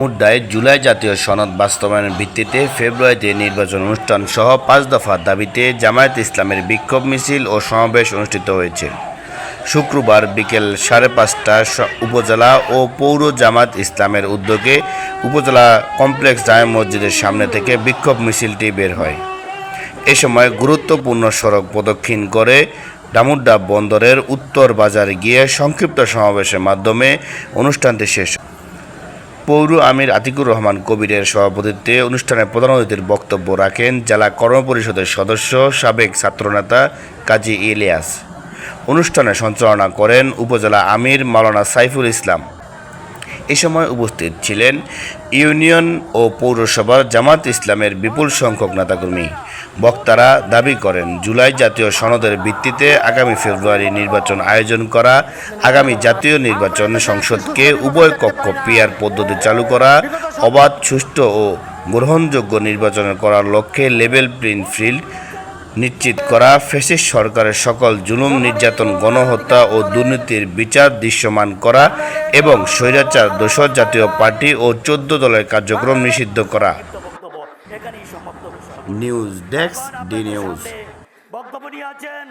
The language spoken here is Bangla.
মুদ্রায় জুলাই জাতীয় সনদ বাস্তবায়নের ভিত্তিতে ফেব্রুয়ারিতে নির্বাচন অনুষ্ঠান সহ পাঁচ দফা দাবিতে জামায়াত ইসলামের বিক্ষোভ মিছিল ও সমাবেশ অনুষ্ঠিত হয়েছে শুক্রবার বিকেল সাড়ে পাঁচটা উপজেলা ও পৌর জামাত ইসলামের উদ্যোগে উপজেলা কমপ্লেক্স জামে মসজিদের সামনে থেকে বিক্ষোভ মিছিলটি বের হয় এ সময় গুরুত্বপূর্ণ সড়ক প্রদক্ষিণ করে ডামুড্ডা বন্দরের উত্তর বাজারে গিয়ে সংক্ষিপ্ত সমাবেশের মাধ্যমে অনুষ্ঠানটি শেষ। পৌর আমির আতিকুর রহমান কবিরের সভাপতিত্বে অনুষ্ঠানে প্রধান অতিথির বক্তব্য রাখেন জেলা কর্মপরিষদের সদস্য সাবেক ছাত্রনেতা কাজী ইলিয়াস। অনুষ্ঠানে সঞ্চালনা করেন উপজেলা আমির মাওলানা সাইফুল ইসলাম। এ সময় উপস্থিত ছিলেন ইউনিয়ন ও পৌরসভার জামাত ইসলামের বিপুল সংখ্যক নেতাকর্মী। বক্তারা দাবি করেন, জুলাই জাতীয় সনদের ভিত্তিতে আগামী ফেব্রুয়ারি নির্বাচন আয়োজন করা, আগামী জাতীয় নির্বাচন সংসদকে উভয় কক্ষ পিয়ার পদ্ধতি চালু করা, অবাধ, সুষ্ঠু ও গ্রহণযোগ্য নির্বাচন করার লক্ষ্যে লেভেল প্লেইং ফিল্ড নিশ্চিত করা ফেসিস সরকারের সকল জুলুম নির্যাতন গণহত্যা ও দুর্নীতির বিচার দৃশ্যমান করা এবং স্বৈরাচার দোসর জাতীয় পার্টি ও চোদ্দ দলের কার্যক্রম নিষিদ্ধ করা। নিউজ ডেস্ক ডি নিউজ বক্তব্য নিয়ে আছেন